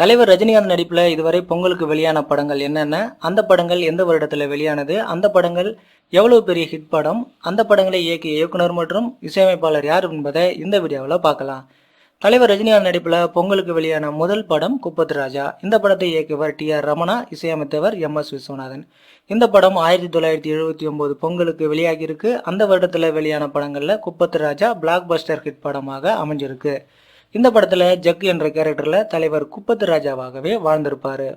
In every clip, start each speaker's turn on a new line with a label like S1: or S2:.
S1: தலைவர் ரஜினிகாந்த் நடிப்பில் இதுவரை பொங்கலுக்கு வெளியான படங்கள் என்னென்ன? அந்த படங்கள் எந்த வருடத்தில் வெளியானது? அந்த படங்கள் எவ்வளவு பெரிய ஹிட் படம்? அந்த படங்களை இயக்கிய இயக்குனர் மற்றும் இசையமைப்பாளர் யார் என்பதை இந்த வீடியோவில் பார்க்கலாம். தலைவர் ரஜினிகாந்த் நடிப்பில் பொங்கலுக்கு வெளியான முதல் படம் குப்பத்து ராஜா. இந்த படத்தை இயக்கியவர் டி ஆர் ரமணா இசையமைத்தவர் எம் எஸ் விஸ்வநாதன். இந்த படம் ஆயிரத்தி தொள்ளாயிரத்தி எழுபத்தி ஒன்பது பொங்கலுக்கு வெளியாகியிருக்கு. அந்த வருடத்தில் வெளியான படங்களில் Kuppathu Raja blockbuster hit படமாக அமைஞ்சிருக்கு. இந்த படத்துல ஜக்கு என்ற கேரக்டர்ல தலைவர் குப்பத்து ராஜாவாகவே வாழ்ந்திருப்பாரு.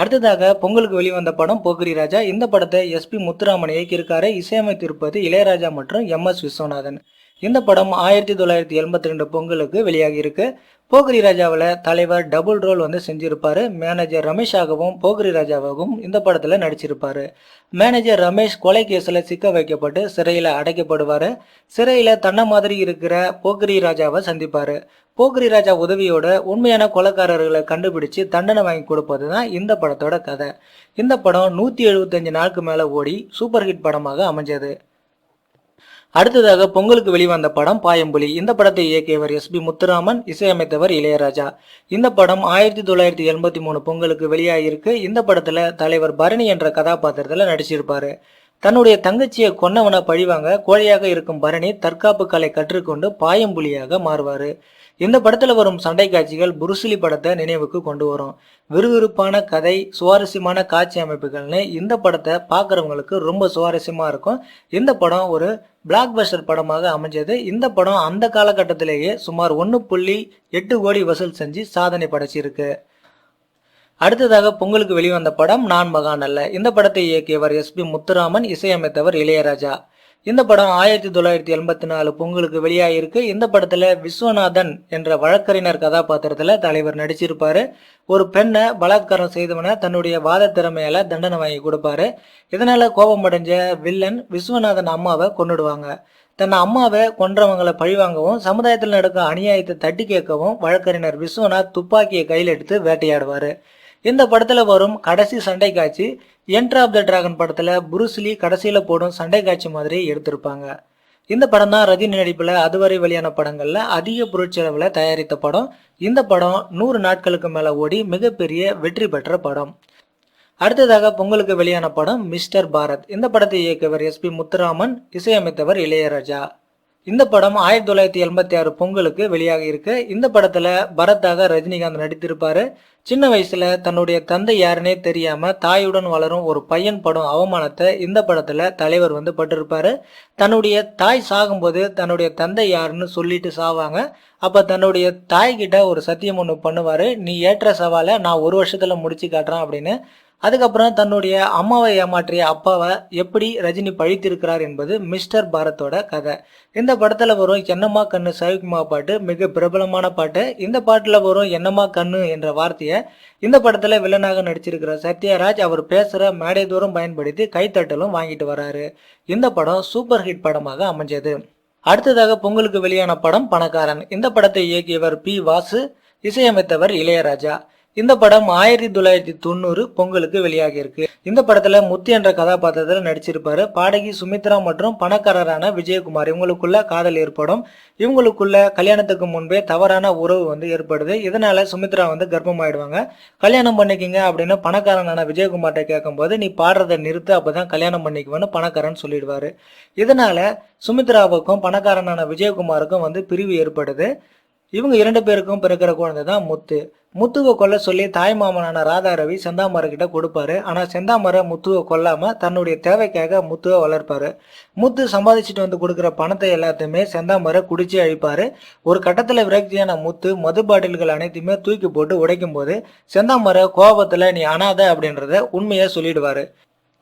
S1: அடுத்ததாக பொங்கலுக்கு வெளிவந்த படம் போக்கிரி ராஜா. இந்த படத்தை எஸ்பி முத்துராமன் இயக்கியிருக்காரு. இசையமைத்திருப்பது இளையராஜா மற்றும் எம் எஸ் விஸ்வநாதன். இந்த படம் ஆயிரத்தி தொள்ளாயிரத்தி எண்பத்தி ரெண்டு பொங்கலுக்கு வெளியாகி இருக்கு. போகிரி ராஜாவில் தலைவர் டபுள் ரோல் வந்து செஞ்சிருப்பாரு. மேனேஜர் ரமேஷாகவும் போகிரி ராஜாவாகவும் இந்த படத்தில் நடிச்சிருப்பாரு. மேனேஜர் ரமேஷ் கொலை கேஸில் சிக்க வைக்கப்பட்டு சிறையில் அடைக்கப்படுவார். சிறையில் தன்னை மாதிரி இருக்கிற போக்ரி ராஜாவை சந்திப்பார். போக்ரி ராஜா உதவியோட உண்மையான கொலைக்காரர்களை கண்டுபிடிச்சு தண்டனை வாங்கி கொடுப்பது தான் இந்த படத்தோட கதை. இந்த படம் நூற்றி எழுபத்தஞ்சு நாளுக்கு மேலே ஓடி சூப்பர் ஹிட் படமாக அமைஞ்சது. அடுத்ததாக பொங்கலுக்கு வெளிவந்த படம் பாயம்புலி. இந்த படத்தை இயக்கியவர் எஸ் பி முத்துராமன் இசையமைத்தவர் இளையராஜா. இந்த படம் ஆயிரத்தி தொள்ளாயிரத்தி எண்பத்தி மூணு பொங்கலுக்கு வெளியாகிருக்கு இந்த படத்துல தலைவர் பரணி என்ற கதாபாத்திரத்துல நடிச்சிருப்பாரு. தன்னுடைய தங்கச்சியை கொன்னவனை பழிவாங்க கோழையாக இருக்கும் பரணி தற்காப்பு கலை கற்றுக்கொண்டு பாயம்புலியாக மாறுவாரு. இந்த படத்தில் வரும் சண்டை காட்சிகள் புருசிலி படத்தை நினைவுக்கு கொண்டு வரும். விறுவிறுப்பான கதை சுவாரஸ்யமான காட்சி அமைப்புகள்னு இந்த படத்தை பார்க்குறவங்களுக்கு ரொம்ப சுவாரஸ்யமாக இருக்கும். இந்த படம் ஒரு பிளாக் பஸ்டர் படமாக அமைஞ்சது. இந்த படம் அந்த காலகட்டத்திலேயே சுமார் ஒன்று புள்ளி எட்டு கோடி வசூல் செஞ்சு சாதனை படைச்சிருக்கு. அடுத்ததாக பொங்கலுக்கு வெளிவந்த படம் நான் மகான் அல்ல. இந்த படத்தை இயக்கியவர் எஸ் பி முத்துராமன் இசையமைத்தவர் இளையராஜா. இந்த படம் ஆயிரத்தி தொள்ளாயிரத்தி எண்பத்தி நாலு பொங்கலுக்கு வெளியாகிருக்கு இந்த படத்துல விஸ்வநாதன் என்ற வழக்கறிஞர் கதாபாத்திரத்துல தலைவர் நடிச்சிருப்பாரு. ஒரு பெண்ணை பலாத்காரம் செய்தவனை தன்னுடைய வாத திறமையால தண்டனை வாங்கி கொடுப்பாரு. இதனால கோபமடைஞ்ச வில்லன் விஸ்வநாதன் அம்மாவை கொன்னுடுவாங்க. தன் அம்மாவை கொன்றவங்களை பழிவாங்கவும் சமுதாயத்தில் நடக்கும் அநியாயத்தை தட்டி கேட்கவும் வழக்கறிஞர் விஸ்வநாத் துப்பாக்கியை கையில் எடுத்து வேட்டையாடுவார். இந்த படத்துல வரும் கடைசி சண்டை காட்சி என்ட்ரு ஆஃப் த டிராகன் படத்துல புருஸ்லி கடைசியில போடும் சண்டை காட்சி மாதிரி எடுத்திருப்பாங்க. இந்த படம் தான் ரஜினி நடிப்புல அதுவரை வெளியான படங்கள்ல அதிக பொருட்செலவில் தயாரித்த படம். இந்த படம் நூறு நாட்களுக்கு மேல ஓடி மிகப்பெரிய வெற்றி பெற்ற படம். அடுத்ததாக பொங்கலுக்கு வெளியான படம் மிஸ்டர் பாரத். இந்த படத்தை இயக்கியவர் எஸ் பி முத்துராமன் இசையமைத்தவர் இளையராஜா. இந்த படம் ஆயிரத்தி தொள்ளாயிரத்தி எண்பத்தி ஆறு பொங்கலுக்கு வெளியாக இருக்கு. இந்த படத்துல பரத்தாக ரஜினிகாந்த் நடித்திருப்பாரு. சின்ன வயசுல தன்னுடைய தந்தை யாருன்னே தெரியாம தாயுடன் வளரும் ஒரு பையன் படும் அவமானத்தை இந்த படத்துல தலைவர் வந்து பட்டிருப்பாரு. தன்னுடைய தாய் சாகும்போது தன்னுடைய தந்தை யாருன்னு சொல்லிட்டு சாவாங்க. அப்ப தன்னுடைய தாய்கிட்ட ஒரு சத்தியம் ஒன்று பண்ணுவாரு. நீ ஏற்ற சவாலை நான் ஒரு வருஷத்துல முடிச்சு காட்டுறேன் அப்படின்னு அதுக்கப்புறம் தன்னுடைய அம்மாவை ஏமாற்றிய அப்பாவை எப்படி ரஜினி பழித்திருக்கிறார் என்பது மிஸ்டர் பாரத்தோட கதை. இந்த படத்தில் வரும் என்னம்மா கண்ணு சவிக்குமா பாட்டு மிக பிரபலமான பாட்டு. இந்த பாட்டில் வரும் என்னம்மா கண்ணு என்ற வார்த்தையை இந்த படத்தில் வில்லனாக நடிச்சிருக்கிற சத்யராஜ் அவர் பேசுகிற மேடை தூரம் பயன்படுத்தி கைத்தட்டலும் வாங்கிட்டு வராரு. இந்த படம் சூப்பர் ஹிட் படமாக அமைஞ்சது. அடுத்ததாக பொங்கலுக்கு வெளியான படம் பணக்காரன். இந்த படத்தை இயக்கியவர் பி வாசு இசையமைத்தவர் இளையராஜா. இந்த படம் ஆயிரத்தி தொள்ளாயிரத்தி தொண்ணூறு பொங்கலுக்கு வெளியாகி இருக்கு. இந்த படத்துல முத்து என்ற கதாபாத்திரத்தில் நடிச்சிருப்பாரு. பாடகி சுமித்ரா மற்றும் பணக்காரரான விஜயகுமார். இவங்களுக்குள்ள காதல் ஏற்படும். இவங்களுக்குள்ள கல்யாணத்துக்கு முன்பே தவறான உறவு வந்து ஏற்படுது. இதனால சுமித்ரா வந்து கர்ப்பமாயிடுவாங்க. கல்யாணம் பண்ணிக்கிங்க அப்படின்னு பணக்காரனான விஜயகுமார்கிட்ட கேட்கும்போது நீ பாடுறதை நிறுத்து அப்பதான் கல்யாணம் பண்ணிக்குவேன்னு பணக்காரன் சொல்லிடுவாரு. இதனால சுமித்ராவுக்கும் பணக்காரனான விஜயகுமாருக்கும் வந்து பிரிவு ஏற்படுது. இவங்க இரண்டு பேருக்கும் பிறக்கிற குழந்தை தான் முத்து. முத்துவை கொல்ல சொல்லி தாய் மாமனான ராதா ரவி செந்தாமரக்கிட்ட கொடுப்பாரு. ஆனால் செந்தாமரை முத்துவை கொல்லாமல் தன்னுடைய தேவைக்காக முத்துவை வளர்ப்பாரு. முத்து சம்பாதிச்சுட்டு வந்து கொடுக்குற பணத்தை எல்லாத்தையுமே செந்தாமரை குடிச்சு அழிப்பாரு. ஒரு கட்டத்தில் விரக்தியான முத்து மது பாட்டில்கள் அனைத்தையுமே தூக்கி போட்டு உடைக்கும் போது செந்தாமரை கோபத்தில் நீ அனாத அப்படின்றத உண்மையை சொல்லிடுவார்.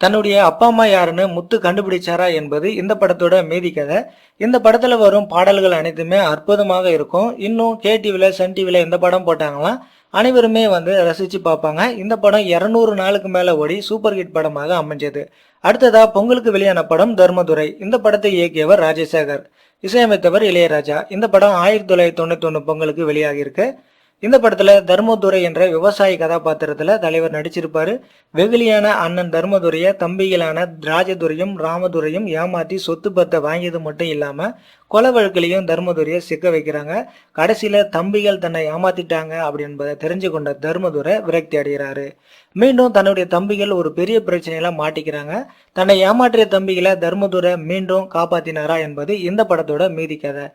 S1: தன்னுடைய அப்பா அம்மா யாருன்னு முத்து கண்டுபிடிச்சாரா என்பது இந்த படத்தோட மீதி கதை. இந்த படத்தில் வரும் பாடல்கள் அனைத்துமே அற்புதமாக இருக்கும். இன்னும் கே சன் டிவியில் இந்த படம் போட்டாங்களாம். அனைவருமே வந்து ரசித்து பார்ப்பாங்க. இந்த படம் இரநூறு நாளுக்கு மேலே ஓடி சூப்பர் ஹிட் படமாக அமைஞ்சது. அடுத்ததா பொங்கலுக்கு வெளியான படம் தர்மதுரை. இந்த படத்தை இயக்கியவர் ராஜசேகர். இசையமைத்தவர் இளையராஜா. இந்த படம் ஆயிரத்தி தொள்ளாயிரத்தி தொண்ணூத்தி ஒன்று பொங்கலுக்கு வெளியாகி இருக்கு இந்த படத்துல தர்மதுரை என்ற விவசாயி கதாபாத்திரத்துல தலைவர் நடிச்சிருப்பாரு. வெகுளியான அண்ணன் தர்மதுரைய தம்பிகளான ராஜதுரையும் ராமதுரையும் ஏமாத்தி சொத்து பத்தை வாங்கியது மட்டும் இல்லாம கொலை வழக்கிலையும் தர்மதுரையை சிக்க வைக்கிறாங்க. கடைசியில தம்பிகள் தன்னை ஏமாத்திட்டாங்க அப்படி என்பதை தெரிஞ்சு கொண்ட தர்மதுரை விரக்தி அடைகிறாரு. மீண்டும் தன்னுடைய தம்பிகள் ஒரு பெரிய பிரச்சனையில மாட்டிக்கிறாங்க. தன்னை ஏமாற்றிய தம்பிகளை தர்மதுரை மீண்டும் காப்பாத்தினாரா என்பது இந்த படத்தோட மீதி கதை.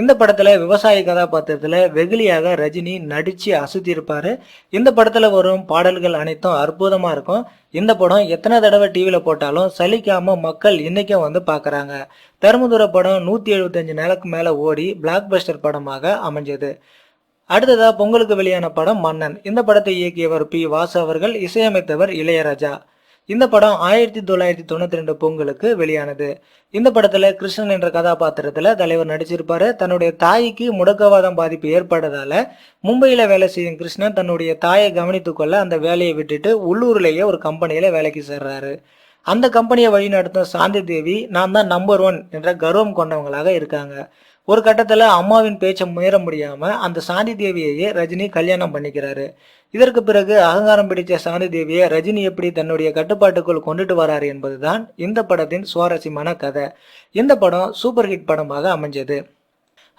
S1: இந்த படத்துல விவசாய கதாபாத்திரத்துல வெகுளியாக ரஜினி நடிச்சு அசுத்திருப்பாரு. இந்த படத்துல வரும் பாடல்கள் அனைத்தும் அற்புதமா இருக்கும். இந்த படம் எத்தனை தடவை டிவியில போட்டாலும் சலிக்காம மக்கள் இன்னைக்கும் வந்து பாக்குறாங்க. தருமதுரை படம் நூத்தி எழுபத்தஞ்சு நாளுக்கு மேல ஓடி பிளாக் பஸ்டர் படமாக அமைஞ்சது. அடுத்ததா பொங்கலுக்கு வெளியான படம் மன்னன். இந்த படத்தை இயக்கியவர் பி. வாசு அவர்கள் இசையமைத்தவர் இளையராஜா. இந்த படம் ஆயிரத்தி தொள்ளாயிரத்தி தொண்ணூத்தி ரெண்டு பொங்கலுக்கு வெளியானது. இந்த படத்துல கிருஷ்ணன் என்ற கதாபாத்திரத்துல தலைவர் நடிச்சிருப்பாரு. தன்னுடைய தாய்க்கு முடக்கவாதம் பாதிப்பு ஏற்பட்டதால மும்பையில வேலை செய்யும் கிருஷ்ணன் தன்னுடைய தாயை கவனித்துக்கொள்ள அந்த வேலையை விட்டுட்டு உள்ளூர்லேயே ஒரு கம்பெனியில வேலைக்கு சேர்றாரு. அந்த கம்பெனியை வழிநடத்தும் சாந்தி தேவி நான் தான் நம்பர் ஒன் என்ற கர்வம் கொண்டவங்களாக இருக்காங்க. ஒரு கட்டத்தில் அம்மாவின் பேச்சை முயற முடியாமல் அந்த சாந்தி தேவியையே ரஜினி கல்யாணம் பண்ணிக்கிறாரு. இதற்கு பிறகு அகங்காரம் பிடித்த சாந்தி தேவியை ரஜினி எப்படி தன்னுடைய கட்டுப்பாட்டுக்குள் கொண்டுட்டு வராரு என்பதுதான் இந்த படத்தின் சுவாரஸ்யமான கதை. இந்த படம் சூப்பர் ஹிட் படமாக அமைஞ்சது.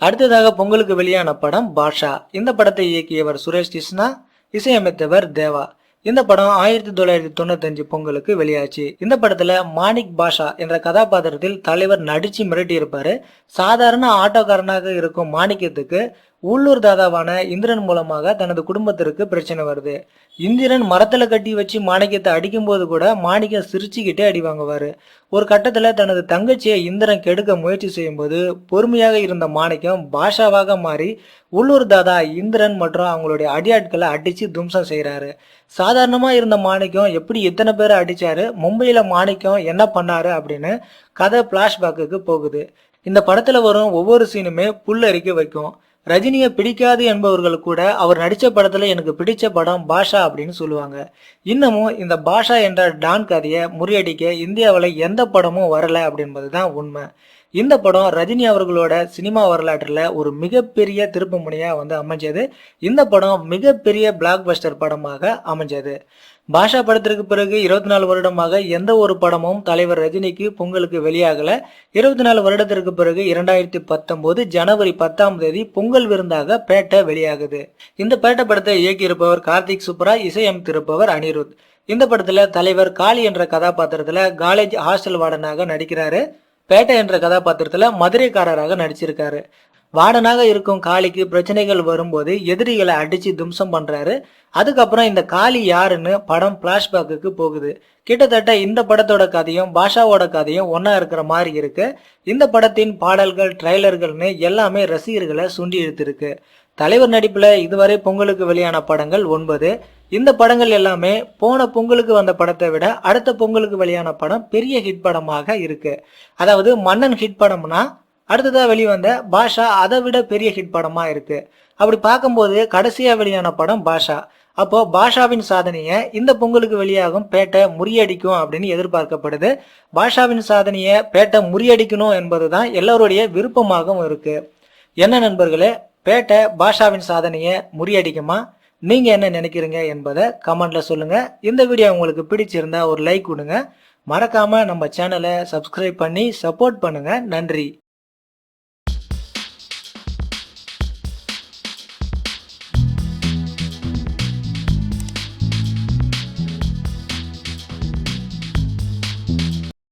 S1: அடுத்ததாக பொங்கலுக்கு வெளியான படம் பாஷா. இந்த படத்தை இயக்கியவர் சுரேஷ் கிருஷ்ணா இசையமைத்தவர் தேவா. இந்த படம் ஆயிரத்தி தொள்ளாயிரத்தி தொண்ணூத்தஞ்சு பொங்கலுக்கு வெளியாச்சு. இந்த படத்துல மாணிக் பாஷா என்ற கதாபாத்திரத்தில் தலைவர் நடிச்சு மிரட்டி இருப்பாரு சாதாரண ஆட்டோக்காரனாக இருக்கும் மாணிக்கத்துக்கு உள்ளூர் தாதாவான இந்திரன் மூலமாக தனது குடும்பத்திற்கு பிரச்சனை வருது. இந்திரன் மரத்தில் கட்டி வச்சு மாணிக்கத்தை அடிக்கும்போது கூட மாணிக்கம் சிரிச்சுக்கிட்டே அடி வாங்குவார். ஒரு கட்டத்தில் தனது தங்கச்சியை இந்திரன் கெடுக்க முயற்சி செய்யும்போது பொறுமையாக இருந்த மாணிக்கம் பாஷாவாக மாறி உள்ளூர் தாதா இந்திரன் மற்றும் அவங்களுடைய அடியாட்களை அடித்து தும்சம் செய்கிறாரு சாதாரணமாக இருந்த மாணிக்கம் எப்படி இத்தனை பேரை அடித்தாரு மும்பையில் மாணிக்கம் என்ன பண்ணாரு அப்படின்னு கதை ஃப்ளாஷ்பேக்குக்கு போகுது. இந்த படத்தில் வரும் ஒவ்வொரு சீனுமே புல்லரிக்க வைக்கும். ரஜினியை பிடிக்காது என்பவர்கள் கூட அவர் நடித்த படத்தில் எனக்கு பிடிச்ச படம் பாஷா அப்படின்னு சொல்லுவாங்க. இன்னமும் இந்த பாஷா என்ற டான் கதையை முறியடிக்க இந்தியாவில் எந்த படமும் வரலை அப்படின்பது தான் உண்மை. இந்த படம் ரஜினி அவர்களோட சினிமா வரலாற்றில் ஒரு மிகப்பெரிய திருப்பு முனையாக வந்து அமைஞ்சது. இந்த படம் மிகப்பெரிய பிளாக் பஸ்டர் படமாக அமைஞ்சது. பாஷா படத்திற்கு பிறகு இருபத்தி நாலு வருடமாக எந்த ஒரு படமும் தலைவர் ரஜினிக்கு பொங்கலுக்கு வெளியாகல. இருபத்தி நாலு வருடத்திற்கு பிறகு இரண்டாயிரத்தி பத்தொன்பது ஜனவரி பத்தாம் தேதி பொங்கல் விருந்தாக பேட்டை வெளியாகுது. இந்த பேட்டை படத்தை இயக்கியிருப்பவர் கார்த்திக் சுப்ரா இசையமைத்திருப்பவர் அனிருத். இந்த படத்துல தலைவர் காளி என்ற கதாபாத்திரத்துல காலேஜ் ஹாஸ்டல் வார்டனாக நடிக்கிறாரு. பேட்டை என்ற கதாபாத்திரத்துல மதுரைக்காரராக நடிச்சிருக்காரு. வார்டனாக இருக்கும் காளிக்கு பிரச்சனைகள் வரும்போது எதிரிகளை அடிச்சு தும்சம் பண்றாரு. அதுக்கப்புறம் இந்த காளி யாருன்னு படம் பிளாஷ்பேக்கு போகுது. கிட்டத்தட்ட இந்த படத்தோட கதையும் பாஷாவோட கதையும் ஒன்னா இருக்கிற மாதிரி இருக்கு. இந்த படத்தின் பாடல்கள் ட்ரைலர்கள்னு எல்லாமே ரசிகர்களை சுண்டி இழுத்திருக்கு. தலைவர் நடிப்புல இதுவரை பொங்கலுக்கு வெளியான படங்கள் ஒன்பது. இந்த படங்கள் எல்லாமே போன பொங்கலுக்கு வந்த படத்தை விட அடுத்த பொங்கலுக்கு வெளியான படம் பெரிய ஹிட் படமாக இருக்கு. அதாவது மன்னன் ஹிட் படம்னா அடுத்ததா வெளிவந்த பாஷா அதை விட பெரிய ஹிட் படமா இருக்கு. அப்படி பார்க்கும்போது கடைசியா வெளியான படம் பாஷா. அப்போ பாஷாவின் சாதனையை இந்த பொங்கலுக்கு வெளியாகும் பேட்டை முறியடிக்கும் அப்படின்னு எதிர்பார்க்கப்படுது. பாஷாவின் சாதனையை பேட்டை முறியடிக்கணும் என்பதுதான் எல்லோருடைய விருப்பமாகவும் இருக்கு. என்ன நண்பர்களே பேட்டை பாஷாவின் சாதனையை முறியடிக்குமா? நீங்கள் என்ன நினைக்கிறீங்க என்பதை கமெண்டில் சொல்லுங்கள் இந்த வீடியோ உங்களுக்கு பிடிச்சிருந்தா ஒரு லைக் கொடுங்க. மறக்காமல் நம்ம சேனலை சப்ஸ்கிரைப் பண்ணி சப்போர்ட் பண்ணுங்கள் நன்றி.